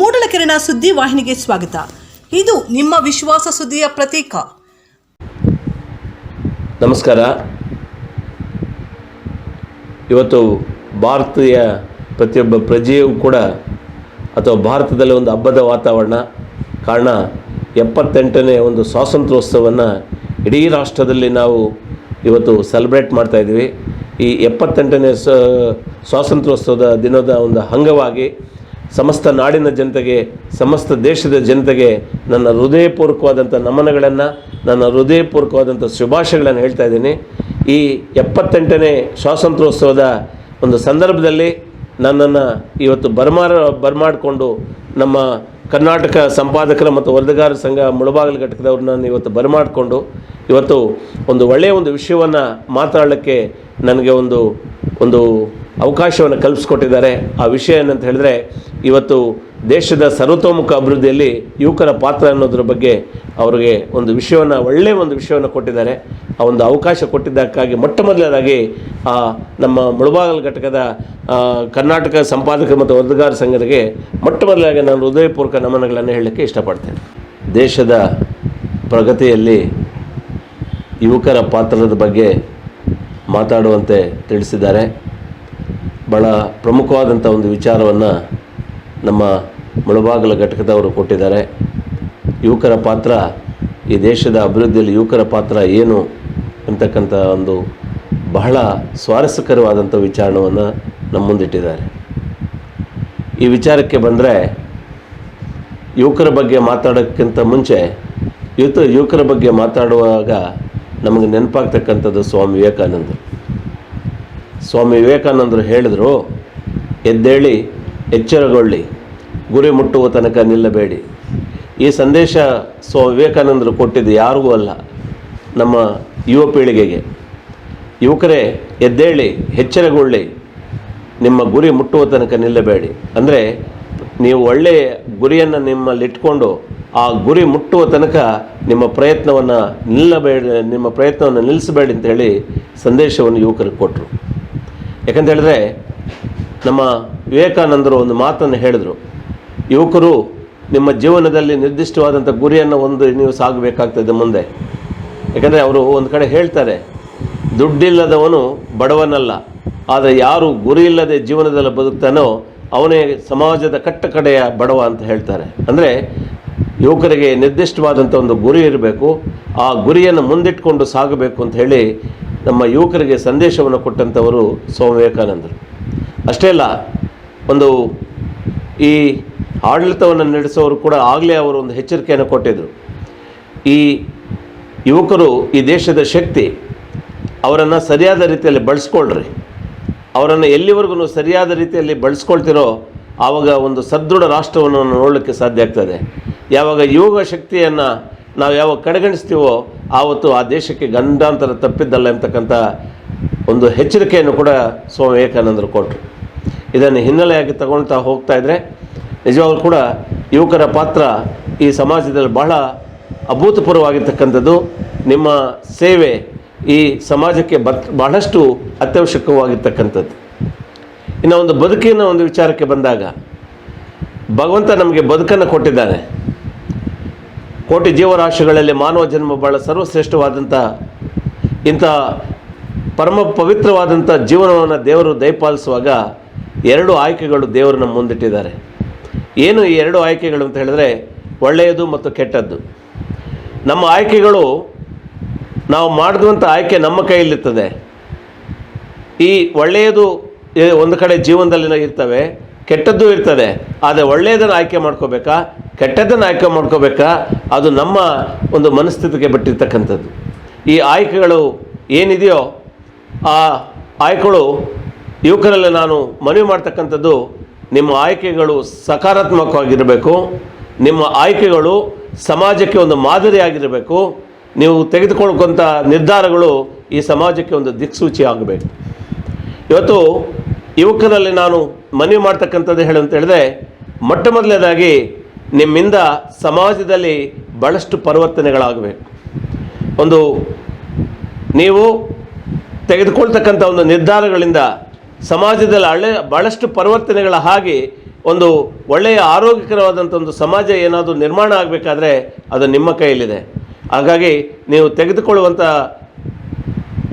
ಮೂಡಲಕೆರೆನ ಸುದ್ದಿ ವಾಹಿನಿಗೆ ಸ್ವಾಗತ. ಇದು ನಿಮ್ಮ ವಿಶ್ವಾಸ ಸುದ್ದಿಯ ಪ್ರತೀಕ. ನಮಸ್ಕಾರ. ಇವತ್ತು ಭಾರತೀಯ ಪ್ರತಿಯೊಬ್ಬ ಪ್ರಜೆಯೂ ಕೂಡ ಅಥವಾ ಭಾರತದಲ್ಲಿ ಒಂದು ಹಬ್ಬದ ವಾತಾವರಣ. ಕಾರಣ ಎಪ್ಪತ್ತೆಂಟನೇ ಒಂದು ಸ್ವಾತಂತ್ರ್ಯೋತ್ಸವವನ್ನು ಇಡೀ ರಾಷ್ಟ್ರದಲ್ಲಿ ನಾವು ಇವತ್ತು ಸೆಲೆಬ್ರೇಟ್ ಮಾಡ್ತಾಯಿದ್ದೀವಿ ಈ ಎಪ್ಪತ್ತೆಂಟನೇ ಸ್ವಾತಂತ್ರ್ಯೋತ್ಸವದ ದಿನದ ಒಂದು ಅಂಗವಾಗಿ ಸಮಸ್ತ ನಾಡಿನ ಜನತೆಗೆ, ಸಮಸ್ತ ದೇಶದ ಜನತೆಗೆ ನನ್ನ ಹೃದಯಪೂರ್ವಕವಾದಂಥ ನಮನಗಳನ್ನು, ನನ್ನ ಹೃದಯಪೂರ್ವಕವಾದಂಥ ಶುಭಾಶಯಗಳನ್ನು ಹೇಳ್ತಾ ಇದ್ದೀನಿ. ಈ ಎಪ್ಪತ್ತೆಂಟನೇ ಸ್ವಾತಂತ್ರ್ಯೋತ್ಸವದ ಒಂದು ಸಂದರ್ಭದಲ್ಲಿ ನನ್ನನ್ನು ಇವತ್ತು ಬರಮಾರ, ಬರಮಾಡಿಕೊಂಡು ನಮ್ಮ ಕರ್ನಾಟಕ ಸಂಪಾದಕರ ಮತ್ತು ವರದಿಗಾರ ಸಂಘ ಮುಳುಬಾಗಿಲು ಘಟಕದವ್ರು ನಾನು ಇವತ್ತು ಬರಮಾಡಿಕೊಂಡು ಇವತ್ತು ಒಂದು ಒಳ್ಳೆಯ ಒಂದು ವಿಷಯವನ್ನು ಮಾತಾಡಲಿಕ್ಕೆ ನನಗೆ ಒಂದು ಒಂದು ಅವಕಾಶವನ್ನು ಕಲ್ಪಿಸ್ಕೊಟ್ಟಿದ್ದಾರೆ. ಆ ವಿಷಯ ಏನಂತ ಹೇಳಿದ್ರೆ, ಇವತ್ತು ದೇಶದ ಸರ್ವತೋಮುಖ ಅಭಿವೃದ್ಧಿಯಲ್ಲಿ ಯುವಕರ ಪಾತ್ರ ಅನ್ನೋದ್ರ ಬಗ್ಗೆ ಅವರಿಗೆ ಒಂದು ವಿಷಯವನ್ನು ಒಳ್ಳೆಯ ಒಂದು ವಿಷಯವನ್ನು ಕೊಟ್ಟಿದ್ದಾರೆ. ಆ ಒಂದು ಅವಕಾಶ ಕೊಟ್ಟಿದ್ದಕ್ಕಾಗಿ ಮೊಟ್ಟ ಮೊದಲನೇದಾಗಿ, ಆ ನಮ್ಮ ಮುಳಬಾಗಲ್ ಘಟಕದ ಕರ್ನಾಟಕ ಸಂಪಾದಕ ಮತ್ತು ವರದಿಗಾರ ಸಂಘರಿಗೆ ಮೊಟ್ಟ ಮೊದಲಾಗಿ ನಾನು ಹೃದಯಪೂರ್ವಕ ನಮನಗಳನ್ನು ಹೇಳಲಿಕ್ಕೆ ಇಷ್ಟಪಡ್ತೇನೆ. ದೇಶದ ಪ್ರಗತಿಯಲ್ಲಿ ಯುವಕರ ಪಾತ್ರದ ಬಗ್ಗೆ ಮಾತಾಡುವಂತೆ ತಿಳಿಸಿದ್ದಾರೆ. ಭಾಳ ಪ್ರಮುಖವಾದಂಥ ಒಂದು ವಿಚಾರವನ್ನು ನಮ್ಮ ಮುಳಬಾಗಲ ಘಟಕದವರು ಕೊಟ್ಟಿದ್ದಾರೆ. ಯುವಕರ ಪಾತ್ರ, ಈ ದೇಶದ ಅಭಿವೃದ್ಧಿಯಲ್ಲಿ ಯುವಕರ ಪಾತ್ರ ಏನು ಅಂತಕ್ಕಂಥ ಒಂದು ಬಹಳ ಸ್ವಾರಸ್ಯಕರವಾದಂಥ ವಿಚಾರವನ್ನು ನಮ್ಮ ಮುಂದಿಟ್ಟಿದ್ದಾರೆ. ಈ ವಿಚಾರಕ್ಕೆ ಬಂದರೆ, ಯುವಕರ ಬಗ್ಗೆ ಮಾತಾಡೋಕ್ಕಿಂತ ಮುಂಚೆ, ಯುವತ, ಯುವಕರ ಬಗ್ಗೆ ಮಾತಾಡುವಾಗ ನಮಗೆ ನೆನಪಾಗ್ತಕ್ಕಂಥದ್ದು ಸ್ವಾಮಿ ವಿವೇಕಾನಂದರು. ಸ್ವಾಮಿ ವಿವೇಕಾನಂದರು ಹೇಳಿದರು, ಎದ್ದೇಳಿ, ಎಚ್ಚರಗೊಳ್ಳಿ, ಗುರಿ ಮುಟ್ಟುವ ತನಕ ನಿಲ್ಲಬೇಡಿ. ಈ ಸಂದೇಶ ಸ್ವಾಮಿ ವಿವೇಕಾನಂದರು ಕೊಟ್ಟಿದ್ದು ಯಾರಿಗೂ ಅಲ್ಲ, ನಮ್ಮ ಯುವ ಪೀಳಿಗೆಗೆ. ಯುವಕರೇ, ಎದ್ದೇಳಿ, ಎಚ್ಚರಗೊಳ್ಳಿ, ನಿಮ್ಮ ಗುರಿ ಮುಟ್ಟುವ ತನಕ ನಿಲ್ಲಬೇಡಿ. ಅಂದರೆ, ನೀವು ಒಳ್ಳೆಯ ಗುರಿಯನ್ನು ನಿಮ್ಮಲ್ಲಿಟ್ಕೊಂಡು ಆ ಗುರಿ ಮುಟ್ಟುವ ತನಕ ನಿಮ್ಮ ಪ್ರಯತ್ನವನ್ನು ನಿಲ್ಲಬೇಡಿ, ನಿಮ್ಮ ಪ್ರಯತ್ನವನ್ನು ನಿಲ್ಲಿಸಬೇಡಿ ಅಂತ ಹೇಳಿ ಸಂದೇಶವನ್ನು ಯುವಕರಿಗೆ ಕೊಟ್ಟರು ಯಾಕಂತ ಹೇಳಿದ್ರೆ ನಮ್ಮ ವಿವೇಕಾನಂದರು ಒಂದು ಮಾತನ್ನು ಹೇಳಿದರು, ಯುವಕರು, ನಿಮ್ಮ ಜೀವನದಲ್ಲಿ ನಿರ್ದಿಷ್ಟವಾದಂಥ ಗುರಿಯನ್ನು ಒಂದು ನೀವು ಸಾಗಬೇಕಾಗ್ತದೆ ಮುಂದೆ. ಯಾಕಂದರೆ ಅವರು ಒಂದು ಕಡೆ ಹೇಳ್ತಾರೆ, ದುಡ್ಡಿಲ್ಲದವನು ಬಡವನಲ್ಲ, ಆದರೆ ಯಾರು ಗುರಿ ಇಲ್ಲದೆ ಜೀವನದಲ್ಲಿ ಬದುಕ್ತಾನೋ ಅವನೇ ಸಮಾಜದ ಕಟ್ಟ ಕಡೆಯ ಬಡವ ಅಂತ ಹೇಳ್ತಾರೆ. ಅಂದರೆ ಯುವಕರಿಗೆ ನಿರ್ದಿಷ್ಟವಾದಂಥ ಒಂದು ಗುರಿ ಇರಬೇಕು, ಆ ಗುರಿಯನ್ನು ಮುಂದಿಟ್ಕೊಂಡು ಸಾಗಬೇಕು ಅಂತ ಹೇಳಿ ನಮ್ಮ ಯುವಕರಿಗೆ ಸಂದೇಶವನ್ನು ಕೊಟ್ಟಂಥವರು ಸ್ವಾಮಿ ವಿವೇಕಾನಂದರು. ಅಷ್ಟೇ ಅಲ್ಲ, ಒಂದು ಈ ಆಡಳಿತವನ್ನು ನಡೆಸೋರು ಕೂಡ ಆಗಲೇ ಅವರು ಒಂದು ಎಚ್ಚರಿಕೆಯನ್ನು ಕೊಟ್ಟಿದ್ದರು. ಈ ಯುವಕರು ಈ ದೇಶದ ಶಕ್ತಿ, ಅವರನ್ನು ಸರಿಯಾದ ರೀತಿಯಲ್ಲಿ ಬಳಸ್ಕೊಳ್ರಿ. ಅವರನ್ನು ಎಲ್ಲಿವರೆಗೂ ಸರಿಯಾದ ರೀತಿಯಲ್ಲಿ ಬಳಸ್ಕೊಳ್ತಿರೋ ಆವಾಗ ಒಂದು ಸದೃಢ ರಾಷ್ಟ್ರವನ್ನು ನೋಡಲಿಕ್ಕೆ ಸಾಧ್ಯ ಆಗ್ತದೆ. ಯಾವಾಗ ಯೋಗ ಶಕ್ತಿಯನ್ನು ನಾವು ಯಾವಾಗ ಕಡೆಗಣಿಸ್ತೀವೋ ಆವತ್ತು ಆ ದೇಶಕ್ಕೆ ಗಂಡಾಂತರ ತಪ್ಪಿದ್ದಲ್ಲ ಎಂತಕ್ಕಂಥ ಒಂದು ಎಚ್ಚರಿಕೆಯನ್ನು ಕೂಡ ಸ್ವಾಮಿ ವಿವೇಕಾನಂದರು ಕೊಟ್ಟರು. ಇದನ್ನು ಹಿನ್ನೆಲೆಯಾಗಿ ತಗೊಳ್ತಾ ಹೋಗ್ತಾ ಇದ್ದರೆ ನಿಜವಾಗ್ಲೂ ಕೂಡ ಯುವಕರ ಪಾತ್ರ ಈ ಸಮಾಜದಲ್ಲಿ ಬಹಳ ಅಭೂತಪೂರ್ವವಾಗಿರ್ತಕ್ಕಂಥದ್ದು. ನಿಮ್ಮ ಸೇವೆ ಈ ಸಮಾಜಕ್ಕೆ ಬತ್, ಬಹಳಷ್ಟು ಅತ್ಯವಶ್ಯಕವಾಗಿರ್ತಕ್ಕಂಥದ್ದು. ಇನ್ನು ಒಂದು ಬದುಕಿನ ಒಂದು ವಿಚಾರಕ್ಕೆ ಬಂದಾಗ ಭಗವಂತ ನಮಗೆ ಬದುಕನ್ನು ಕೊಟ್ಟಿದ್ದಾನೆ. ಕೋಟಿ ಜೀವರಾಶಿಗಳಲ್ಲಿ ಮಾನವ ಜನ್ಮ ಬಹಳ ಸರ್ವಶ್ರೇಷ್ಠವಾದಂಥ ಇಂಥ ಪರಮ ಪವಿತ್ರವಾದಂಥ ಜೀವನವನ್ನು ದೇವರು ದಯಪಾಲಿಸುವಾಗ ಎರಡು ಆಯ್ಕೆಗಳು ದೇವರು ನಮ್ಮ ಮುಂದಿಟ್ಟಿದ್ದಾರೆ. ಏನು ಈ ಎರಡು ಆಯ್ಕೆಗಳು ಅಂತ ಹೇಳಿದ್ರೆ ಒಳ್ಳೆಯದು ಮತ್ತು ಕೆಟ್ಟದ್ದು. ನಮ್ಮ ಆಯ್ಕೆಗಳು ನಾವು ಮಾಡಿದಂಥ ಆಯ್ಕೆ ನಮ್ಮ ಕೈಯಲ್ಲಿರ್ತದೆ. ಈ ಒಳ್ಳೆಯದು ಒಂದು ಕಡೆ ಜೀವನದಲ್ಲಿ ಇರ್ತವೆ, ಕೆಟ್ಟದ್ದು ಇರ್ತದೆ, ಆದರೆ ಒಳ್ಳೆಯದನ್ನು ಆಯ್ಕೆ ಮಾಡ್ಕೋಬೇಕಾ? ಕೆಟ್ಟದ್ದನ್ನು ಆಯ್ಕೆ ಮಾಡ್ಕೋಬೇಕಾ? ಅದು ನಮ್ಮ ಒಂದು ಮನಸ್ಥಿತಿಗೆ ಬಿಟ್ಟಿರ್ತಕ್ಕಂಥದ್ದು. ಈ ಆಯ್ಕೆಗಳು ಏನಿದೆಯೋ, ಆ ಆಯ್ಕೆಗಳು ಯುವಕರಲ್ಲಿ ನಾನು ಮನವಿ ಮಾಡ್ತಕ್ಕಂಥದ್ದು, ನಿಮ್ಮ ಆಯ್ಕೆಗಳು ಸಕಾರಾತ್ಮಕವಾಗಿರಬೇಕು, ನಿಮ್ಮ ಆಯ್ಕೆಗಳು ಸಮಾಜಕ್ಕೆ ಒಂದು ಮಾದರಿಯಾಗಿರಬೇಕು, ನೀವು ತೆಗೆದುಕೊಳ್ಳುವಂಥ ನಿರ್ಧಾರಗಳು ಈ ಸಮಾಜಕ್ಕೆ ಒಂದು ದಿಕ್ಸೂಚಿ ಆಗಬೇಕು. ಇವತ್ತು ಯುವಕರಲ್ಲಿ ನಾನು ಮನವಿ ಮಾಡ್ತಕ್ಕಂಥದ್ದು ಹೇಳು ಅಂತ ಹೇಳಿದ್ರೆ, ಮೊಟ್ಟ ಮೊದಲನೇದಾಗಿ ನಿಮ್ಮಿಂದ ಸಮಾಜದಲ್ಲಿ ಭಾಳಷ್ಟು ಪರಿವರ್ತನೆಗಳಾಗಬೇಕು ಒಂದು, ನೀವು ತೆಗೆದುಕೊಳ್ತಕ್ಕಂಥ ಒಂದು ನಿರ್ಧಾರಗಳಿಂದ ಸಮಾಜದಲ್ಲಿ ಹಳೆ ಭಾಳಷ್ಟು ಪರಿವರ್ತನೆಗಳ ಹಾಗೆ ಒಂದು ಒಳ್ಳೆಯ ಆರೋಗ್ಯಕರವಾದಂಥ ಒಂದು ಸಮಾಜ ಏನಾದರೂ ನಿರ್ಮಾಣ ಆಗಬೇಕಾದ್ರೆ ಅದು ನಿಮ್ಮ ಕೈಯಲ್ಲಿದೆ. ಹಾಗಾಗಿ ನೀವು ತೆಗೆದುಕೊಳ್ಳುವಂಥ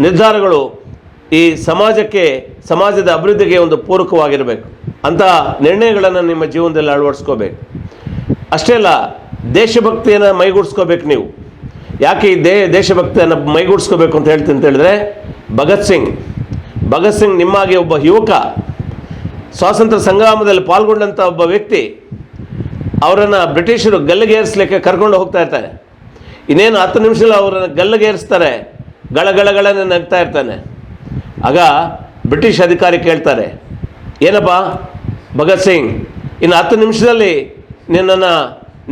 ನಿರ್ಧಾರಗಳು ಈ ಸಮಾಜಕ್ಕೆ, ಸಮಾಜದ ಅಭಿವೃದ್ಧಿಗೆ ಒಂದು ಪೂರಕವಾಗಿರಬೇಕು. ಅಂಥ ನಿರ್ಣಯಗಳನ್ನು ನಿಮ್ಮ ಜೀವನದಲ್ಲಿ ಅಳವಡಿಸ್ಕೋಬೇಕು. ಅಷ್ಟೇ ಅಲ್ಲ, ದೇಶಭಕ್ತಿಯನ್ನು ಮೈಗೂಡಿಸ್ಕೋಬೇಕು ನೀವು. ಯಾಕೆ ಈ ದೇ, ದೇಶಭಕ್ತಿಯನ್ನು ಮೈಗೂಡಿಸ್ಕೋಬೇಕು ಅಂತ ಹೇಳ್ತೀನಿ ಅಂತ ಹೇಳಿದ್ರೆ, ಭಗತ್ ಸಿಂಗ್. ಭಗತ್ ಸಿಂಗ್ ನಿಮ್ಮಾಗೆ ಒಬ್ಬ ಯುವಕ, ಸ್ವಾತಂತ್ರ್ಯ ಸಂಗ್ರಾಮದಲ್ಲಿ ಪಾಲ್ಗೊಂಡಂಥ ಒಬ್ಬ ವ್ಯಕ್ತಿ, ಅವರನ್ನು ಬ್ರಿಟಿಷರು ಗಲ್ಲಿಗೇರಿಸಲಿಕ್ಕೆ ಕರ್ಕೊಂಡು ಹೋಗ್ತಾ ಇರ್ತಾರೆ. ಇನ್ನೇನು ಹತ್ತು ನಿಮಿಷದಲ್ಲಿ ಅವರನ್ನು ಗಲ್ಲಿಗೇರಿಸ್ತಾರೆ ಗಳಗಳಗಳನ್ನು ನಗ್ತಾ ಇರ್ತಾನೆ. ಆಗ ಬ್ರಿಟಿಷ್ ಅಧಿಕಾರಿ ಕೇಳ್ತಾರೆ, ಏನಪ್ಪ ಭಗತ್ ಸಿಂಗ್, ಇನ್ನು ಹತ್ತು ನಿಮಿಷದಲ್ಲಿ ನಿನ್ನನ್ನು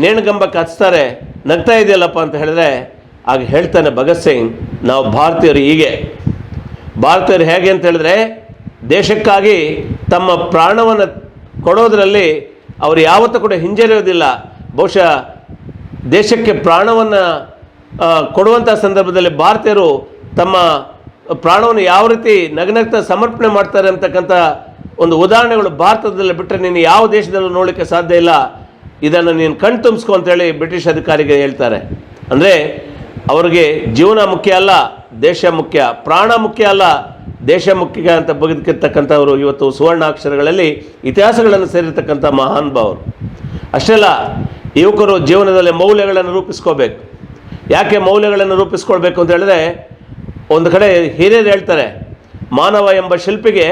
ನೇಣುಗಂಬಕ್ಕೆ ಹಚ್ತಾರೆ ನಗ್ತಾ ಇದೆಯಲ್ಲಪ್ಪ ಅಂತ ಹೇಳಿದ್ರೆ, ಆಗ ಹೇಳ್ತಾನೆ ಭಗತ್ ಸಿಂಗ್, ನಾವು ಭಾರತೀಯರು ಹೀಗೆ. ಭಾರತೀಯರು ಹೇಗೆ ಅಂತ ಹೇಳಿದ್ರೆ, ದೇಶಕ್ಕಾಗಿ ತಮ್ಮ ಪ್ರಾಣವನ್ನು ಕೊಡೋದರಲ್ಲಿ ಅವರು ಯಾವತ್ತೂ ಕೂಡ ಹಿಂಜರಿಯೋದಿಲ್ಲ. ಬಹುಶಃ ದೇಶಕ್ಕೆ ಪ್ರಾಣವನ್ನು ಕೊಡುವಂಥ ಸಂದರ್ಭದಲ್ಲಿ ಭಾರತೀಯರು ತಮ್ಮ ಪ್ರಾಣವನ್ನು ಯಾವ ರೀತಿ ನಗ್ನಗ್ತ ಸಮರ್ಪಣೆ ಮಾಡ್ತಾರೆ ಅಂತಕ್ಕಂಥ ಒಂದು ಉದಾಹರಣೆಗಳು ಭಾರತದಲ್ಲಿ ಬಿಟ್ಟರೆ ನೀನು ಯಾವ ದೇಶದಲ್ಲೂ ನೋಡಲಿಕ್ಕೆ ಸಾಧ್ಯ ಇಲ್ಲ. ಇದನ್ನು ನೀನು ಕಣ್ ತುಂಬಿಸ್ಕೊ ಅಂತೇಳಿ ಬ್ರಿಟಿಷ್ ಅಧಿಕಾರಿಗೆ ಹೇಳ್ತಾರೆ. ಅಂದರೆ ಅವರಿಗೆ ಜೀವನ ಮುಖ್ಯ ಅಲ್ಲ, ದೇಶ ಮುಖ್ಯ, ಪ್ರಾಣ ಮುಖ್ಯ ಅಲ್ಲ, ದೇಶ ಮುಖ್ಯ ಅಂತ ಬಗೆದಿರ್ತಕ್ಕಂಥವರು ಇವತ್ತು ಸುವರ್ಣಾಕ್ಷರಗಳಲ್ಲಿ ಇತಿಹಾಸಗಳನ್ನು ಸೇರಿರ್ತಕ್ಕಂಥ ಮಹಾನ್ ಅಷ್ಟೇ ಅಲ್ಲ ಯುವಕರು ಜೀವನದಲ್ಲಿ ಮೌಲ್ಯಗಳನ್ನು ರೂಪಿಸ್ಕೋಬೇಕು. ಯಾಕೆ ಮೌಲ್ಯಗಳನ್ನು ರೂಪಿಸ್ಕೊಳ್ಬೇಕು ಅಂತ ಹೇಳಿದ್ರೆ, ಒಂದು ಕಡೆ ಹಿರಿಯರು ಹೇಳ್ತಾರೆ, ಮಾನವ ಎಂಬ ಶಿಲ್ಪಿಗೆ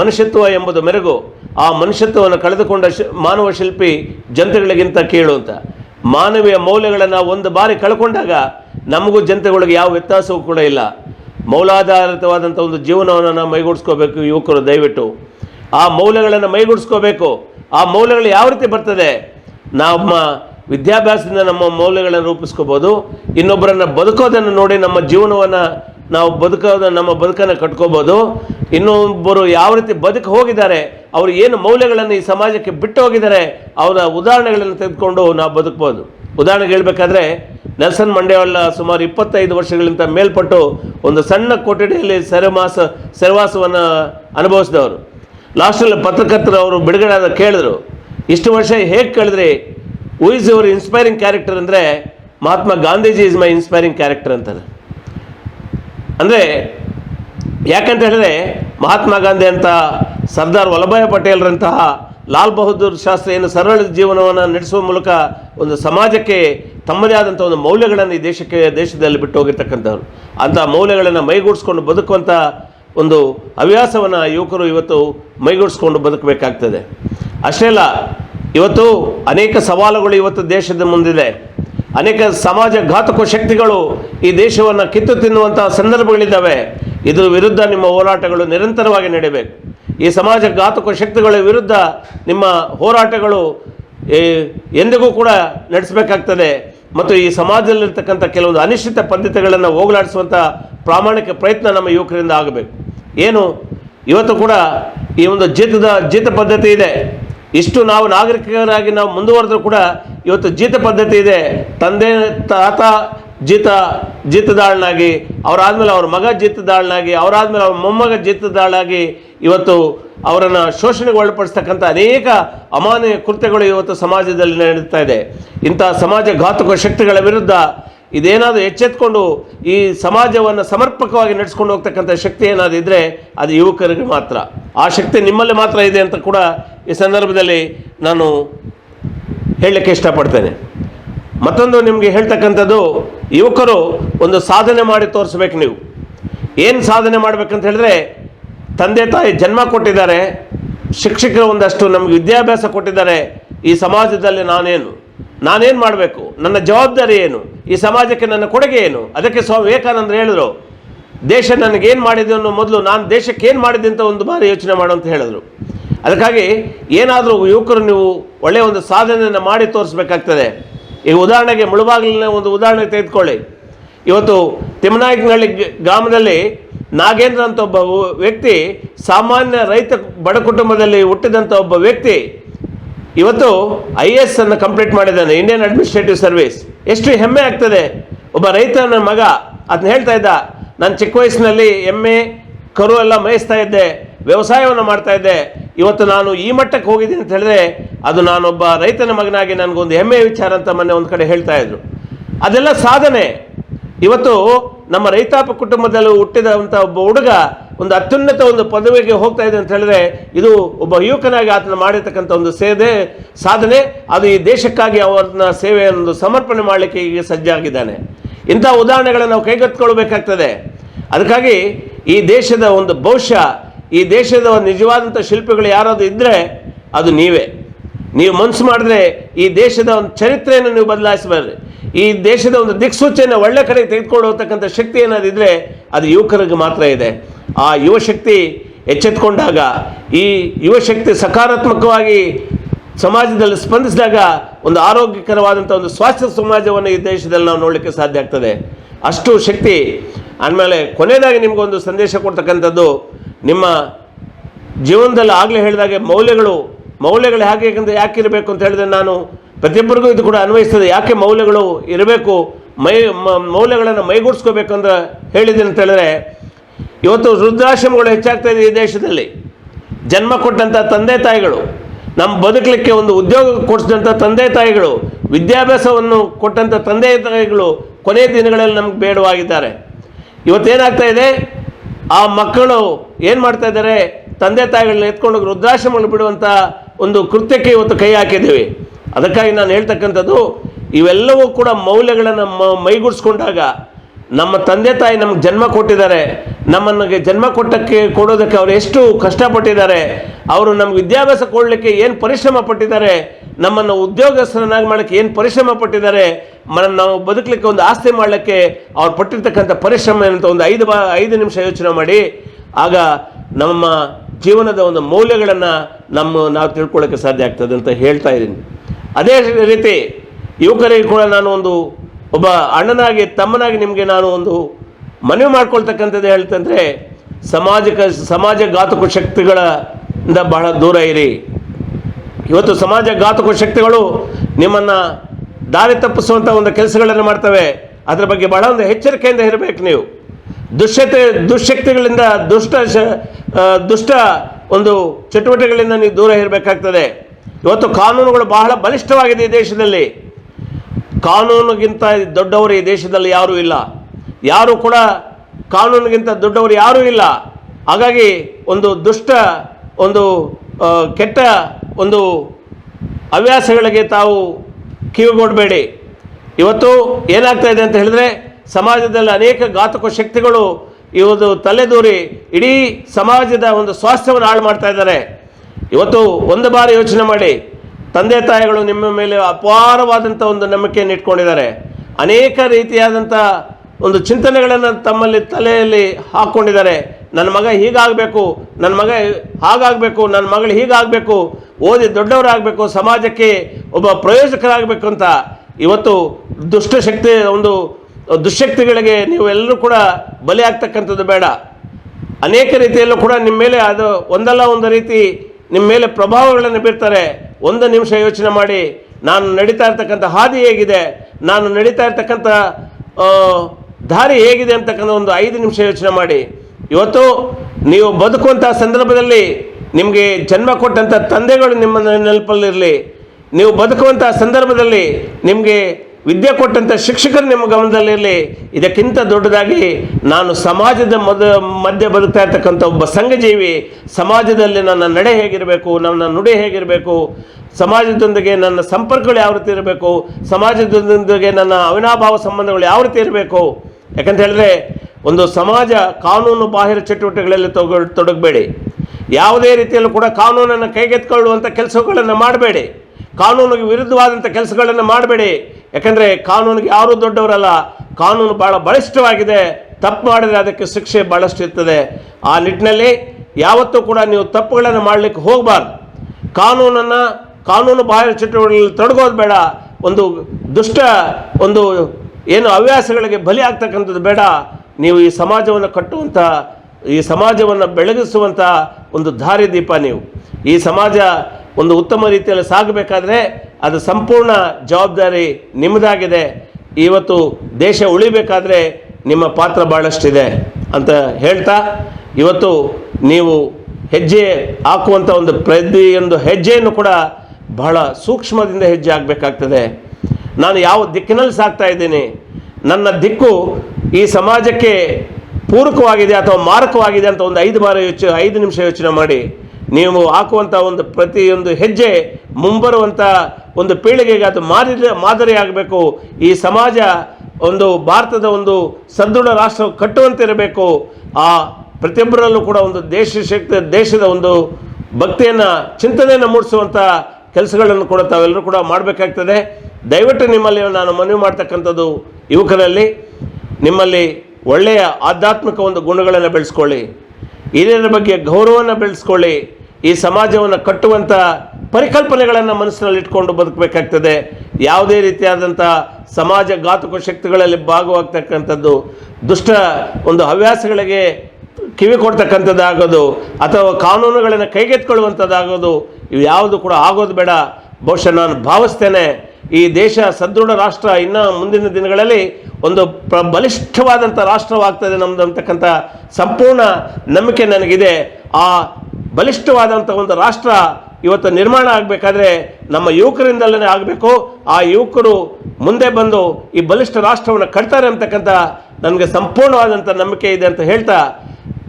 ಮನುಷ್ಯತ್ವ ಎಂಬುದು ಮೆರುಗು ಆ ಮನುಷ್ಯತ್ವವನ್ನು ಕಳೆದುಕೊಂಡ ಮಾನವ ಶಿಲ್ಪಿ ಜಂತುಗಳಿಗಿಂತ ಕೇಳು ಅಂತ. ಮಾನವೀಯ ಮೌಲ್ಯಗಳನ್ನು ಒಂದು ಬಾರಿ ಕಳ್ಕೊಂಡಾಗ ನಮಗೂ ಜನತೆಗಳಿಗೆ ಯಾವ ವ್ಯತ್ಯಾಸವೂ ಕೂಡ ಇಲ್ಲ. ಮೌಲಾಧಾರಿತವಾದಂಥ ಒಂದು ಜೀವನವನ್ನು ನಾವು ಮೈಗೂಡಿಸ್ಕೋಬೇಕು ಯುವಕರು ದಯವಿಟ್ಟು. ಆ ಮೌಲ್ಯಗಳನ್ನು ಮೈಗೂಡಿಸ್ಕೋಬೇಕು. ಆ ಮೌಲ್ಯಗಳು ಯಾವ ರೀತಿ ಬರ್ತದೆ? ನಮ್ಮ ವಿದ್ಯಾಭ್ಯಾಸದಿಂದ ನಮ್ಮ ಮೌಲ್ಯಗಳನ್ನು ರೂಪಿಸ್ಕೋಬೋದು. ಇನ್ನೊಬ್ಬರನ್ನು ಬದುಕೋದನ್ನು ನೋಡಿ ನಮ್ಮ ಜೀವನವನ್ನು ನಾವು ಬದುಕೋದ ನಮ್ಮ ಬದುಕನ್ನು ಕಟ್ಕೋಬೋದು. ಇನ್ನೊಬ್ಬರು ಯಾವ ರೀತಿ ಬದುಕು ಹೋಗಿದ್ದಾರೆ, ಅವರು ಏನು ಮೌಲ್ಯಗಳನ್ನು ಈ ಸಮಾಜಕ್ಕೆ ಬಿಟ್ಟು ಹೋಗಿದ್ದಾರೆ ಅವರ ಉದಾಹರಣೆಗಳನ್ನು ತೆಗೆದುಕೊಂಡು ನಾವು ಬದುಕ್ಬೋದು. ಉದಾಹರಣೆಗೆ ಹೇಳಬೇಕಾದ್ರೆ, ನೆಲ್ಸನ್ ಮಂಡೇವಾಳ ಸುಮಾರು ಇಪ್ಪತ್ತೈದು ವರ್ಷಗಳಿಂದ ಮೇಲ್ಪಟ್ಟು ಒಂದು ಸಣ್ಣ ಕೊಠಡಿಯಲ್ಲಿ ಸೆರೆಮಾಸ, ಸೆರೆವಾಸವನ್ನು ಅನುಭವಿಸಿದವರು. ಲಾಸ್ಟಲ್ಲಿ ಪತ್ರಕರ್ತರು ಅವರು ಬಿಡುಗಡೆ ಆದ ಕೇಳಿದ್ರು, ಇಷ್ಟು ವರ್ಷ ಹೇಗೆ ಕೇಳಿದ್ರಿ? ಇಸ್ ಯುವರ್ ಇನ್ಸ್ಪೈರಿಂಗ್ ಕ್ಯಾರೆಕ್ಟರ್ ಅಂದರೆ Mahatma Gandhiji is my inspiring character ಅಂತಾರೆ. ಅಂದರೆ ಯಾಕಂತ ಹೇಳಿದ್ರೆ ಮಹಾತ್ಮ ಗಾಂಧಿ ಅಂತ ಸರ್ದಾರ್ ವಲ್ಲಭಾಯ್ ಪಟೇಲ್ರಂತಹ ಲಾಲ್ ಬಹದ್ದೂರ್ ಶಾಸ್ತ್ರಿ ಏನು ಸರಳ ಜೀವನವನ್ನು ನಡೆಸುವ ಮೂಲಕ ಒಂದು ಸಮಾಜಕ್ಕೆ ತಮ್ಮದೇ ಆದಂಥ ಒಂದು ಮೌಲ್ಯಗಳನ್ನು ಈ ದೇಶಕ್ಕೆ, ದೇಶದಲ್ಲಿ ಬಿಟ್ಟು ಹೋಗಿರ್ತಕ್ಕಂಥವ್ರು. ಅಂಥ ಮೌಲ್ಯಗಳನ್ನು ಮೈಗೂಡಿಸ್ಕೊಂಡು ಬದುಕುವಂಥ ಒಂದು ಹವ್ಯಾಸವನ್ನು ಯುವಕರು ಇವತ್ತು ಮೈಗೂಡಿಸ್ಕೊಂಡು ಬದುಕಬೇಕಾಗ್ತದೆ. ಅಷ್ಟೇ ಅಲ್ಲ, ಇವತ್ತು ಅನೇಕ ಸವಾಲುಗಳು ಇವತ್ತು ದೇಶದ ಮುಂದಿದೆ. ಅನೇಕ ಸಮಾಜ ಘಾತಕ ಶಕ್ತಿಗಳು ಈ ದೇಶವನ್ನು ಕಿತ್ತು ತಿನ್ನುವಂತಹ ಸಂದರ್ಭಗಳಿದ್ದಾವೆ. ಇದರ ವಿರುದ್ಧ ನಿಮ್ಮ ಹೋರಾಟಗಳು ನಿರಂತರವಾಗಿ ನಡೆಯಬೇಕು ಈ ಸಮಾಜ ಘಾತಕ ಶಕ್ತಿಗಳ ವಿರುದ್ಧ ನಿಮ್ಮ ಹೋರಾಟಗಳು ಎಂದಿಗೂ ಕೂಡ ನಡೆಸಬೇಕಾಗ್ತದೆ. ಮತ್ತು ಈ ಸಮಾಜದಲ್ಲಿರ್ತಕ್ಕಂಥ ಕೆಲವೊಂದು ಅನಿಶ್ಚಿತ ಪದ್ಧತಿಗಳನ್ನು ಹೋಗಲಾಡಿಸುವಂಥ ಪ್ರಾಮಾಣಿಕ ಪ್ರಯತ್ನ ನಮ್ಮ ಯುವಕರಿಂದ ಆಗಬೇಕು. ಏನು? ಇವತ್ತು ಕೂಡ ಈ ಒಂದು ಜೀತದ ಜೀತ ಪದ್ಧತಿ ಇದೆ. ಇಷ್ಟು ನಾವು ನಾಗರಿಕರಾಗಿ ನಾವು ಮುಂದುವರೆದ್ರೂ ಕೂಡ ಇವತ್ತು ಜೀತ ಪದ್ಧತಿ ಇದೆ. ತಂದೆ, ತಾತ ಜೀತ, ಜೀತದಾಳನಾಗಿ, ಅವರಾದ್ಮೇಲೆ ಅವ್ರ ಮಗ ಜೀತದಾಳನಾಗಿ, ಅವರಾದ್ಮೇಲೆ ಅವ್ರ ಮೊಮ್ಮಗ ಜೀತದಾಳಾಗಿ ಇವತ್ತು ಅವರನ್ನು ಶೋಷಣೆಗೆ ಒಳಪಡಿಸ್ತಕ್ಕಂಥ ಅನೇಕ ಅಮಾನ್ಯ ಕೃತ್ಯಗಳು ಇವತ್ತು ಸಮಾಜದಲ್ಲಿ ನಡೀತಾ ಇದೆ. ಇಂಥ ಸಮಾಜ ಘಾತಕ ಶಕ್ತಿಗಳ ವಿರುದ್ಧ ಇದೇನಾದರೂ ಎಚ್ಚೆತ್ಕೊಂಡು ಈ ಸಮಾಜವನ್ನು ಸಮರ್ಪಕವಾಗಿ ನಡೆಸ್ಕೊಂಡು ಹೋಗ್ತಕ್ಕಂಥ ಶಕ್ತಿ ಏನಾದರೂ ಇದ್ದರೆ ಅದು ಯುವಕರಿಗೆ ಮಾತ್ರ. ಆ ಶಕ್ತಿ ನಿಮ್ಮಲ್ಲಿ ಮಾತ್ರ ಇದೆ ಅಂತ ಕೂಡ ಈ ಸಂದರ್ಭದಲ್ಲಿ ನಾನು ಹೇಳಲಿಕ್ಕೆ ಇಷ್ಟಪಡ್ತೇನೆ. ಮತ್ತೊಂದು ನಿಮಗೆ ಹೇಳ್ತಕ್ಕಂಥದ್ದು, ಯುವಕರು ಒಂದು ಸಾಧನೆ ಮಾಡಿ ತೋರಿಸ್ಬೇಕು ನೀವು. ಏನು ಸಾಧನೆ ಮಾಡಬೇಕಂತ ಹೇಳಿದ್ರೆ, ತಂದೆ ತಾಯಿ ಜನ್ಮ ಕೊಟ್ಟಿದ್ದಾರೆ, ಶಿಕ್ಷಕರು ಒಂದಷ್ಟು ನಮಗೆ ವಿದ್ಯಾಭ್ಯಾಸ ಕೊಟ್ಟಿದ್ದಾರೆ, ಈ ಸಮಾಜದಲ್ಲಿ ನಾನೇನು? ನಾನೇನು ಮಾಡಬೇಕು? ನನ್ನ ಜವಾಬ್ದಾರಿ ಏನು? ಈ ಸಮಾಜಕ್ಕೆ ನನ್ನ ಕೊಡುಗೆ ಏನು? ಅದಕ್ಕೆ ಸ್ವಾಮಿ ವಿವೇಕಾನಂದರು ಹೇಳಿದ್ರು, ದೇಶ ನನಗೇನು ಮಾಡಿದೆ ಅನ್ನೋ ಮೊದಲು ನಾನು ದೇಶಕ್ಕೆ ಏನು ಮಾಡಿದೆ ಅಂತ ಒಂದು ಬಾರಿ ಯೋಚನೆ ಮಾಡು ಅಂತ ಹೇಳಿದ್ರು. ಅದಕ್ಕಾಗಿ ಏನಾದರೂ ಯುವಕರು ನೀವು ಒಳ್ಳೆಯ ಒಂದು ಸಾಧನೆಯನ್ನು ಮಾಡಿ ತೋರಿಸ್ಬೇಕಾಗ್ತದೆ. ಈಗ ಉದಾಹರಣೆಗೆ ಮುಳುಬಾಗಿಲಿನ ಒಂದು ಉದಾಹರಣೆ ತೆಗೆದುಕೊಳ್ಳಿ. ಇವತ್ತು ತಿಮ್ಮನಾಯಕನಹಳ್ಳಿ ಗ್ರಾಮದಲ್ಲಿ ನಾಗೇಂದ್ರ ಅಂತ ಒಬ್ಬ ವ್ಯಕ್ತಿ, ಸಾಮಾನ್ಯ ರೈತ ಬಡ ಕುಟುಂಬದಲ್ಲಿ ಹುಟ್ಟಿದಂಥ ಒಬ್ಬ ವ್ಯಕ್ತಿ ಇವತ್ತು ಐ ಎ ಎಸ್ ಅನ್ನು ಕಂಪ್ಲೀಟ್ ಮಾಡಿದ್ದಾನೆ ಇಂಡಿಯನ್ ಅಡ್ಮಿನಿಸ್ಟ್ರೇಟಿವ್ ಸರ್ವಿಸ್ ಎಷ್ಟು ಹೆಮ್ಮೆ ಆಗ್ತದೆ. ಒಬ್ಬ ರೈತನ ಮಗ ಅದನ್ನ ಹೇಳ್ತಾ ಇದ್ದ, ನಾನು ಚಿಕ್ಕ ವಯಸ್ಸಿನಲ್ಲಿ ಎಮ್ಮೆ, ಕರು ಎಲ್ಲ ಮೇಯಿಸ್ತಾ ಇದ್ದೆ, ವ್ಯವಸಾಯವನ್ನು ಮಾಡ್ತಾ ಇದ್ದೆ. ಇವತ್ತು ನಾನು ಈ ಮಟ್ಟಕ್ಕೆ ಹೋಗಿದ್ದೀನಿ ಅಂತ ಹೇಳಿದ್ರೆ, ಅದು ನಾನೊಬ್ಬ ರೈತನ ಮಗನಾಗಿ ನನಗೊಂದು ಹೆಮ್ಮೆಯ ವಿಚಾರ ಅಂತ ಮೊನ್ನೆ ಒಂದು ಕಡೆ ಹೇಳ್ತಾ ಇದ್ರು. ಅದೆಲ್ಲ ಸಾಧನೆ. ಇವತ್ತು ನಮ್ಮ ರೈತಾಪ ಕುಟುಂಬದಲ್ಲೂ ಹುಟ್ಟಿದಂಥ ಒಬ್ಬ ಹುಡುಗ ಒಂದು ಅತ್ಯುನ್ನತ ಒಂದು ಪದವಿಗೆ ಹೋಗ್ತಾ ಇದೆ ಅಂತ ಹೇಳಿದ್ರೆ ಇದು ಒಬ್ಬ ಯುವಕನಾಗಿ ಆತನ ಮಾಡಿರ್ತಕ್ಕಂಥ ಒಂದು ಸೇವೆ, ಸಾಧನೆ. ಅದು ಈ ದೇಶಕ್ಕಾಗಿ ಅವನ ಸೇವೆಯನ್ನು ಸಮರ್ಪಣೆ ಮಾಡಲಿಕ್ಕೆ ಈಗ ಸಜ್ಜಾಗಿದ್ದಾನೆ ಇಂಥ ಉದಾಹರಣೆಗಳನ್ನು ನಾವು ಕೈಗೆತ್ತಿಕೊಳ್ಬೇಕಾಗ್ತದೆ ಅದಕ್ಕಾಗಿ ಈ ದೇಶದ ಒಂದು ಭವಿಷ್ಯ, ಈ ದೇಶದ ನಿಜವಾದಂಥ ಶಿಲ್ಪಿಗಳು ಯಾರಾದರೂ ಇದ್ದರೆ ಅದು ನೀವೇ. ನೀವು ಮನಸ್ಸು ಮಾಡಿದ್ರೆ ಈ ದೇಶದ ಒಂದು ಚರಿತ್ರೆಯನ್ನು ನೀವು ಬದಲಾಯಿಸಬಾರ್ದು. ಈ ದೇಶದ ಒಂದು ದಿಕ್ಸೂಚಿಯನ್ನು ಒಳ್ಳೆ ಕಡೆಗೆ ತೆಗೆದುಕೊಂಡು ಹೋಗ್ತಕ್ಕಂಥ ಶಕ್ತಿ ಏನಾದಿದ್ರೆ ಅದು ಯುವಕರಿಗೆ ಮಾತ್ರ ಇದೆ. ಆ ಯುವಶಕ್ತಿ ಎಚ್ಚೆತ್ಕೊಂಡಾಗ, ಈ ಯುವಶಕ್ತಿ ಸಕಾರಾತ್ಮಕವಾಗಿ ಸಮಾಜದಲ್ಲಿ ಸ್ಪಂದಿಸಿದಾಗ ಒಂದು ಆರೋಗ್ಯಕರವಾದಂಥ ಒಂದು ಸ್ವಾಸ್ಥ್ಯ ಸಮಾಜವನ್ನು ಈ ದೇಶದಲ್ಲಿ ನಾವು ನೋಡಲಿಕ್ಕೆ ಸಾಧ್ಯ ಆಗ್ತದೆ. ಅಷ್ಟು ಶಕ್ತಿ ಆಮೇಲೆ ಕೊನೆಯದಾಗಿ ನಿಮಗೊಂದು ಸಂದೇಶ ಕೊಡ್ತಕ್ಕಂಥದ್ದು, ನಿಮ್ಮ ಜೀವನದಲ್ಲಿ ಆಗಲೇ ಹೇಳಿದಾಗೆ ಮೌಲ್ಯಗಳು ಮೌಲ್ಯಗಳು ಹೇಗೆ ಯಾಕಂದ್ರೆ ಯಾಕೆ ಇರಬೇಕು ಅಂತ ಹೇಳಿದ್ರೆ ನಾನು ಪ್ರತಿಯೊಬ್ಬರಿಗೂ ಇದು ಕೂಡ ಅನ್ವಯಿಸ್ತದೆ. ಯಾಕೆ ಮೌಲ್ಯಗಳು ಇರಬೇಕು? ಮೈ ಮೌಲ್ಯಗಳನ್ನು ಮೈಗೂಡಿಸ್ಕೋಬೇಕಂದ್ರೆ ಹೇಳಿದ್ದೀನಿ ಅಂತ ಹೇಳಿದ್ರೆ, ಇವತ್ತು ವೃದ್ಧಾಶ್ರಮಗಳು ಹೆಚ್ಚಾಗ್ತಾ ಇದೆ ಈ ದೇಶದಲ್ಲಿ. ಜನ್ಮ ಕೊಟ್ಟಂಥ ತಂದೆ ತಾಯಿಗಳು ನಮ್ಮ ಬದುಕಲಿಕ್ಕೆ ಒಂದು ಉದ್ಯೋಗ ಕೊಡಿಸಿದಂಥ ತಂದೆ ತಾಯಿಗಳು, ವಿದ್ಯಾಭ್ಯಾಸವನ್ನು ಕೊಟ್ಟಂಥ ತಂದೆ ತಾಯಿಗಳು ಕೊನೆಯ ದಿನಗಳಲ್ಲಿ ನಮ್ಗೆ ಬೇಡವಾಗಿದ್ದಾರೆ. ಇವತ್ತೇನಾಗ್ತಾ ಇದೆ? ಆ ಮಕ್ಕಳು ಏನು ಮಾಡ್ತಾ ಇದ್ದಾರೆ? ತಂದೆ ತಾಯಿಗಳನ್ನ ಎತ್ಕೊಂಡು ಹೋಗಿ ವೃದ್ಧಾಶ್ರಮಗಳು ಬಿಡುವಂಥ ಒಂದು ಕೃತ್ಯಕ್ಕೆ ಇವತ್ತು ಕೈ ಹಾಕಿದ್ದೀವಿ. ಅದಕ್ಕಾಗಿ ನಾನು ಹೇಳ್ತಕ್ಕಂಥದ್ದು, ಇವೆಲ್ಲವೂ ಕೂಡ ಮೌಲ್ಯಗಳನ್ನು ಮೈಗೂಡಿಸ್ಕೊಂಡಾಗ ನಮ್ಮ ತಂದೆ ತಾಯಿ ನಮ್ಗೆ ಜನ್ಮ ಕೊಟ್ಟಿದ್ದಾರೆ. ನಮ್ಮನ್ನು ಜನ್ಮ ಕೊಟ್ಟಕ್ಕೆ ಕೊಡೋದಕ್ಕೆ ಅವರು ಎಷ್ಟು ಕಷ್ಟಪಟ್ಟಿದ್ದಾರೆ. ಅವರು ನಮ್ಗೆ ವಿದ್ಯಾಭ್ಯಾಸ ಕೊಡಲಿಕ್ಕೆ ಏನು ಪರಿಶ್ರಮ ಪಟ್ಟಿದ್ದಾರೆ. ನಮ್ಮನ್ನು ಉದ್ಯೋಗಸ್ಥರನ್ನಾಗಿ ಮಾಡೋಕ್ಕೆ ಏನು ಪರಿಶ್ರಮ ಪಟ್ಟಿದ್ದಾರೆ. ಮನ ನಾವು ಬದುಕಲಿಕ್ಕೆ ಒಂದು ಆಸ್ತಿ ಮಾಡಲಿಕ್ಕೆ ಅವ್ರು ಪಟ್ಟಿರ್ತಕ್ಕಂಥ ಪರಿಶ್ರಮ ಏನಂತ ಒಂದು ಐದು ಬಾ, ಐದು ನಿಮಿಷ ಯೋಚನೆ ಮಾಡಿ. ಆಗ ನಮ್ಮ ಜೀವನದ ಒಂದು ಮೌಲ್ಯಗಳನ್ನು ನಮ್ಮ, ನಾವು ತಿಳ್ಕೊಳ್ಳೋಕ್ಕೆ ಸಾಧ್ಯ ಆಗ್ತದೆ ಅಂತ ಹೇಳ್ತಾ ಇದ್ದೀನಿ. ಅದೇ ರೀತಿ ಯುವಕರಿಗೆ ಕೂಡ ನಾನು ಒಂದು ಒಬ್ಬ ಅಣ್ಣನಾಗಿ, ತಮ್ಮನಾಗಿ ನಿಮಗೆ ನಾನು ಒಂದು ಮನವಿ ಮಾಡ್ಕೊಳ್ತಕ್ಕಂಥದ್ದು ಹೇಳ್ತಂದರೆ ಸಮಾಜಕ ಸಮಾಜ ಘಾತಕ ಶಕ್ತಿಗಳಿಂದ ಬಹಳ ದೂರ ಇರಿ. ಇವತ್ತು ಸಮಾಜ ಘಾತಕ ಶಕ್ತಿಗಳು ನಿಮ್ಮನ್ನು ದಾರಿ ತಪ್ಪಿಸುವಂಥ ಒಂದು ಕೆಲಸಗಳನ್ನು ಮಾಡ್ತವೆ. ಅದರ ಬಗ್ಗೆ ಬಹಳ ಒಂದು ಎಚ್ಚರಿಕೆಯಿಂದ ಇರಬೇಕು ನೀವು. ದುಶ್ಯತೆ, ದುಶ್ಶಕ್ತಿಗಳಿಂದ ದುಷ್ಟ ದುಷ್ಟ ಒಂದು ಚಟುವಟಿಕೆಗಳಿಂದ ನೀವು ದೂರ ಇರಬೇಕಾಗ್ತದೆ. ಇವತ್ತು ಕಾನೂನುಗಳು ಬಹಳ ಬಲಿಷ್ಠವಾಗಿದೆ ಈ ದೇಶದಲ್ಲಿ. ಕಾನೂನಿಗಿಂತ ದೊಡ್ಡವರು ಈ ದೇಶದಲ್ಲಿ ಯಾರೂ ಇಲ್ಲ. ಯಾರು ಕೂಡ ಕಾನೂನಿಗಿಂತ ದೊಡ್ಡವರು ಯಾರೂ ಇಲ್ಲ. ಹಾಗಾಗಿ ಒಂದು ದುಷ್ಟ, ಒಂದು ಕೆಟ್ಟ ಒಂದು ಹವ್ಯಾಸಗಳಿಗೆ ತಾವು ಕಿವಿಗೊಡಬೇಡಿ ಇವತ್ತು ಏನಾಗ್ತಾ ಇದೆ ಅಂತ ಹೇಳಿದ್ರೆ, ಸಮಾಜದಲ್ಲಿ ಅನೇಕ ಘಾತಕ ಶಕ್ತಿಗಳು ಇವತ್ತು ತಲೆದೂರಿ ಇಡೀ ಸಮಾಜದ ಒಂದು ಸ್ವಾಸ್ಥ್ಯವನ್ನು ಹಾಳು ಮಾಡ್ತಾ ಇದ್ದಾರೆ. ಇವತ್ತು ಒಂದು ಬಾರಿ ಯೋಚನೆ ಮಾಡಿ. ತಂದೆ ತಾಯಿಗಳು ನಿಮ್ಮ ಮೇಲೆ ಅಪಾರವಾದಂಥ ಒಂದು ನಂಬಿಕೆಯನ್ನು ಇಟ್ಕೊಂಡಿದ್ದಾರೆ. ಅನೇಕ ರೀತಿಯಾದಂಥ ಒಂದು ಚಿಂತನೆಗಳನ್ನು ತಮ್ಮಲ್ಲಿ ತಲೆಯಲ್ಲಿ ಹಾಕ್ಕೊಂಡಿದ್ದಾರೆ ನನ್ನ ಮಗ ಹೀಗಾಗಬೇಕು, ನನ್ನ ಮಗ ಹಾಗಾಗಬೇಕು, ನನ್ನ ಮಗಳು ಹೀಗಾಗಬೇಕು, ಓದಿ ದೊಡ್ಡವರಾಗಬೇಕು, ಸಮಾಜಕ್ಕೆ ಒಬ್ಬ ಪ್ರಯೋಜಕರಾಗಬೇಕು ಅಂತ ಇವತ್ತು ದುಷ್ಟಶಕ್ತಿ, ಒಂದು ದುಶ್ಶಕ್ತಿಗಳಿಗೆ ನೀವು ಎಲ್ಲರೂ ಕೂಡ ಬಲಿಯಾಗ್ತಕ್ಕಂಥದ್ದು ಬೇಡ. ಅನೇಕ ರೀತಿಯಲ್ಲೂ ಕೂಡ ನಿಮ್ಮ ಮೇಲೆ ಅದು ಒಂದಲ್ಲ ಒಂದು ರೀತಿ ನಿಮ್ಮ ಮೇಲೆ ಪ್ರಭಾವಗಳನ್ನು ಬೀರ್ತಾರೆ. ಒಂದು ನಿಮಿಷ ಯೋಚನೆ ಮಾಡಿ. ನಾನು ನಡೀತಾ ಇರ್ತಕ್ಕಂಥ ಹಾದಿ ಹೇಗಿದೆ? ನಾನು ನಡೀತಾ ಇರ್ತಕ್ಕಂಥ ದಾರಿ ಹೇಗಿದೆ ಅಂತಕ್ಕಂಥ ಒಂದು ಐದು ನಿಮಿಷ ಯೋಚನೆ ಮಾಡಿ. ಇವತ್ತು ನೀವು ಬದುಕುವಂಥ ಸಂದರ್ಭದಲ್ಲಿ ನಿಮಗೆ ಜನ್ಮ ಕೊಟ್ಟಂಥ ತಂದೆಗಳು ನಿಮ್ಮ ನೆನಪಲ್ಲಿರಲಿ. ನೀವು ಬದುಕುವಂಥ ಸಂದರ್ಭದಲ್ಲಿ ನಿಮಗೆ ವಿದ್ಯೆ ಕೊಟ್ಟಂಥ ಶಿಕ್ಷಕರು ನಿಮ್ಮ ಗಮನದಲ್ಲಿರಲಿ, ಇದಕ್ಕಿಂತ ದೊಡ್ಡದಾಗಿ ನಾನು ಸಮಾಜದ ಮದ, ಮಧ್ಯೆ ಬದುಕ್ತಾ ಇರ್ತಕ್ಕಂಥ ಒಬ್ಬ ಸಂಘಜೀವಿ, ಸಮಾಜದಲ್ಲಿ ನನ್ನ ನಡೆ ಹೇಗಿರಬೇಕು, ನನ್ನ ನುಡಿ ಹೇಗಿರಬೇಕು, ಸಮಾಜದೊಂದಿಗೆ ನನ್ನ ಸಂಪರ್ಕಗಳು ಯಾವ ರೀತಿ ಇರಬೇಕು, ಸಮಾಜದೊಂದಿಗೆ ನನ್ನ ಅವಿನಾಭಾವ ಸಂಬಂಧಗಳು ಯಾವ ರೀತಿ ಇರಬೇಕು, ಯಾಕಂತ ಹೇಳಿದ್ರೆ ಒಂದು ಸಮಾಜ ಕಾನೂನು ಬಾಹಿರ ಚಟುವಟಿಕೆಗಳಲ್ಲಿ ತೊಡಗಬೇಡಿ. ಯಾವುದೇ ರೀತಿಯಲ್ಲೂ ಕೂಡ ಕಾನೂನನ್ನು ಕೈಗೆತ್ಕೊಳ್ಳುವಂಥ ಕೆಲಸಗಳನ್ನು ಮಾಡಬೇಡಿ. ಕಾನೂನಿಗೆ ವಿರುದ್ಧವಾದಂಥ ಕೆಲಸಗಳನ್ನು ಮಾಡಬೇಡಿ. ಯಾಕಂದರೆ ಕಾನೂನಿಗೆ ಯಾರೂ ದೊಡ್ಡವರಲ್ಲ, ಕಾನೂನು ಭಾಳ ಬಲಿಷ್ಠವಾಗಿದೆ, ತಪ್ಪು ಮಾಡಿದರೆ ಅದಕ್ಕೆ ಶಿಕ್ಷೆ ಭಾಳಷ್ಟು ಇರ್ತದೆ. ಆ ನಿಟ್ಟಿನಲ್ಲಿ ಯಾವತ್ತೂ ಕೂಡ ನೀವು ತಪ್ಪುಗಳನ್ನು ಮಾಡಲಿಕ್ಕೆ ಹೋಗಬಾರ್ದು. ಕಾನೂನನ್ನು, ಕಾನೂನು ಬಾಹಿರ ಚಟುವಟಿಕೆಗಳಲ್ಲಿ ತೊಡಗೋದು ಬೇಡ. ಒಂದು ದುಷ್ಟ, ಒಂದು ಏನು ಹವ್ಯಾಸಗಳಿಗೆ ಬಲಿ ಆಗ್ತಕ್ಕಂಥದ್ದು ಬೇಡ. ನೀವು ಈ ಸಮಾಜವನ್ನು ಕಟ್ಟುವಂಥ, ಈ ಸಮಾಜವನ್ನು ಬೆಳಗಿಸುವಂಥ ಒಂದು ದಾರಿದೀಪ ನೀವು. ಈ ಸಮಾಜ ಒಂದು ಉತ್ತಮ ರೀತಿಯಲ್ಲಿ ಸಾಗಬೇಕಾದ್ರೆ ಅದು ಸಂಪೂರ್ಣ ಜವಾಬ್ದಾರಿ ನಿಮ್ಮದಾಗಿದೆ ಇವತ್ತು ದೇಶ ಉಳಿಬೇಕಾದ್ರೆ ನಿಮ್ಮ ಪಾತ್ರ ಭಾಳಷ್ಟಿದೆ ಅಂತ ಹೇಳ್ತಾ, ಇವತ್ತು ನೀವು ಹೆಜ್ಜೆ ಹಾಕುವಂಥ ಒಂದು ಪ್ರತಿಯೊಂದು ಹೆಜ್ಜೆಯನ್ನು ಕೂಡ ಬಹಳ ಸೂಕ್ಷ್ಮದಿಂದ ಹೆಜ್ಜೆ ಆಗಬೇಕಾಗ್ತದೆ ನಾನು ಯಾವ ದಿಕ್ಕಿನಲ್ಲಿ ಸಾಗ್ತಾ ಇದ್ದೀನಿ? ನನ್ನ ದಿಕ್ಕು ಈ ಸಮಾಜಕ್ಕೆ ಪೂರಕವಾಗಿದೆ ಅಥವಾ ಮಾರಕವಾಗಿದೆ ಅಂತ ಒಂದು ಐದು ಬಾರಿ ಯೋಚ, ಐದು ನಿಮಿಷ ಯೋಚನೆ ಮಾಡಿ. ನೀವು ಹಾಕುವಂಥ ಒಂದು ಪ್ರತಿಯೊಂದು ಹೆಜ್ಜೆ ಮುಂಬರುವಂಥ ಒಂದು ಪೀಳಿಗೆಗೆ ಅದು ಮಾದರಿ ಮಾದರಿಯಾಗಬೇಕು ಈ ಸಮಾಜ ಒಂದು ಭಾರತದ ಒಂದು ಸದೃಢ ರಾಷ್ಟ್ರ ಕಟ್ಟುವಂತಿರಬೇಕು. ಆ ಪ್ರತಿಯೊಬ್ಬರಲ್ಲೂ ಕೂಡ ಒಂದು ದೇಶ ಶಕ್ತಿ ದೇಶದ ಒಂದು ಭಕ್ತಿಯನ್ನು, ಚಿಂತನೆಯನ್ನು ಮೂಡಿಸುವಂಥ ಕೆಲಸಗಳನ್ನು ಕೂಡ ತಾವೆಲ್ಲರೂ ಕೂಡ ಮಾಡಬೇಕಾಗ್ತದೆ. ದಯವಿಟ್ಟು ನಿಮ್ಮಲ್ಲಿ ನಾನು ಮನವಿ ಮಾಡ್ತಕ್ಕಂಥದ್ದು ಯುವಕರಲ್ಲಿ, ನಿಮ್ಮಲ್ಲಿ ಒಳ್ಳೆಯ ಆಧ್ಯಾತ್ಮಿಕ ಒಂದು ಗುಣಗಳನ್ನು ಬೆಳೆಸ್ಕೊಳ್ಳಿ. ಹಿರಿಯರ ಬಗ್ಗೆ ಗೌರವವನ್ನು ಬೆಳೆಸ್ಕೊಳ್ಳಿ. ಈ ಸಮಾಜವನ್ನು ಕಟ್ಟುವಂಥ ಪರಿಕಲ್ಪನೆಗಳನ್ನು ಮನಸ್ಸಿನಲ್ಲಿ ಇಟ್ಕೊಂಡು ಬದುಕಬೇಕಾಗ್ತದೆ. ಯಾವುದೇ ರೀತಿಯಾದಂಥ ಸಮಾಜ ಘಾತುಕ ಶಕ್ತಿಗಳಲ್ಲಿ ಭಾಗವಾಗ್ತಕ್ಕಂಥದ್ದು, ದುಷ್ಟ ಒಂದು ಹವ್ಯಾಸಗಳಿಗೆ ಕಿವಿ ಕೊಡ್ತಕ್ಕಂಥದ್ದಾಗೋದು, ಅಥವಾ ಕಾನೂನುಗಳನ್ನು ಕೈಗೆತ್ಕೊಳ್ಳುವಂಥದ್ದಾಗೋದು ಇವು ಯಾವುದು ಕೂಡ ಆಗೋದು ಬೇಡ. ಬಹುಶಃ ನಾನು ಭಾವಿಸ್ತೇನೆ, ಈ ದೇಶ ಸದೃಢ ರಾಷ್ಟ್ರ ಇನ್ನು ಮುಂದಿನ ದಿನಗಳಲ್ಲಿ ಒಂದು ಪ್ರ ಬಲಿಷ್ಠವಾದಂಥ ರಾಷ್ಟ್ರವಾಗ್ತದೆ ನಮ್ಮದು ಅಂತಕ್ಕಂಥ ಸಂಪೂರ್ಣ ನಂಬಿಕೆ ನನಗಿದೆ. ಆ ಬಲಿಷ್ಠವಾದಂಥ ಒಂದು ರಾಷ್ಟ್ರ ಇವತ್ತು ನಿರ್ಮಾಣ ಆಗಬೇಕಾದ್ರೆ ನಮ್ಮ ಯುವಕರಿಂದಲೇ ಆಗಬೇಕು. ಆ ಯುವಕರು ಮುಂದೆ ಬಂದು ಈ ಬಲಿಷ್ಠ ರಾಷ್ಟ್ರವನ್ನು ಕಟ್ತಾರೆ ಅಂತಕ್ಕಂಥ ನನಗೆ ಸಂಪೂರ್ಣವಾದಂಥ ನಂಬಿಕೆ ಇದೆ ಅಂತ ಹೇಳ್ತಾ,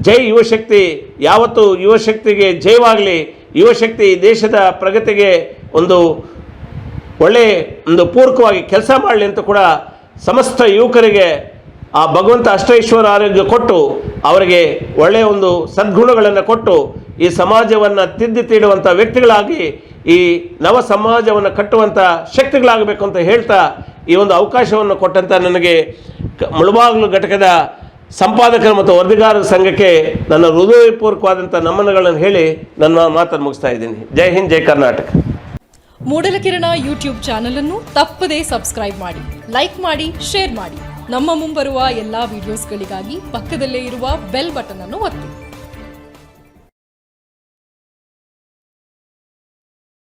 ಜೈ ಯುವಶಕ್ತಿ ಯಾವತ್ತು ಯುವಶಕ್ತಿಗೆ ಜಯವಾಗಲಿ. ಯುವಶಕ್ತಿ ಈ ದೇಶದ ಪ್ರಗತಿಗೆ ಒಂದು ಒಳ್ಳೆಯ ಒಂದು ಪೂರಕವಾಗಿ ಕೆಲಸ ಮಾಡಲಿ ಅಂತ ಕೂಡ ಸಮಸ್ತ ಯುವಕರಿಗೆ ಆ ಭಗವಂತ ಅಷ್ಟೈಶ್ವರ ಆರೋಗ್ಯ ಕೊಟ್ಟು, ಅವರಿಗೆ ಒಳ್ಳೆಯ ಒಂದು ಸದ್ಗುಣಗಳನ್ನು ಕೊಟ್ಟು ಈ ಸಮಾಜವನ್ನು ತಿದ್ದಿ ತೀಡುವಂಥ ವ್ಯಕ್ತಿಗಳಾಗಿ, ಈ ನವ ಸಮಾಜವನ್ನು ಕಟ್ಟುವಂಥ ಶಕ್ತಿಗಳಾಗಬೇಕು ಅಂತ ಹೇಳ್ತಾ ಈ ಒಂದು ಅವಕಾಶವನ್ನು ಕೊಟ್ಟಂಥ ನನಗೆ ಮುಳುಬಾಗಿಲು ಘಟಕದ ಸಂಪಾದಕರ ಮತ್ತು ವರದಿಗಾರರ ಸಂಘಕ್ಕೆ ನನ್ನ ಹೃದಯಪೂರ್ವಕವಾದಂಥ ನಮನಗಳನ್ನು ಹೇಳಿ ನನ್ನ ಮಾತನ್ನು ಮುಗಿಸ್ತಾ ಇದ್ದೀನಿ. ಜೈ ಹಿಂದ್, ಜೈ ಕರ್ನಾಟಕ. ಮೂಡಲಕಿರಣ ಯೂಟ್ಯೂಬ್ ಚಾನಲ್ ಅನ್ನು ತಪ್ಪದೇ ಸಬ್ಸ್ಕ್ರೈಬ್ ಮಾಡಿ, ಲೈಕ್ ಮಾಡಿ, ಶೇರ್ ಮಾಡಿ. ನಮ್ಮ ಮುಂಬರುವ ಎಲ್ಲಾ ವಿಡಿಯೋಸ್ಗಳಿಗಾಗಿ ಪಕ್ಕದಲ್ಲೇ ಇರುವ ಬೆಲ್ ಬಟನ್ ಅನ್ನು ಒತ್ತಿ.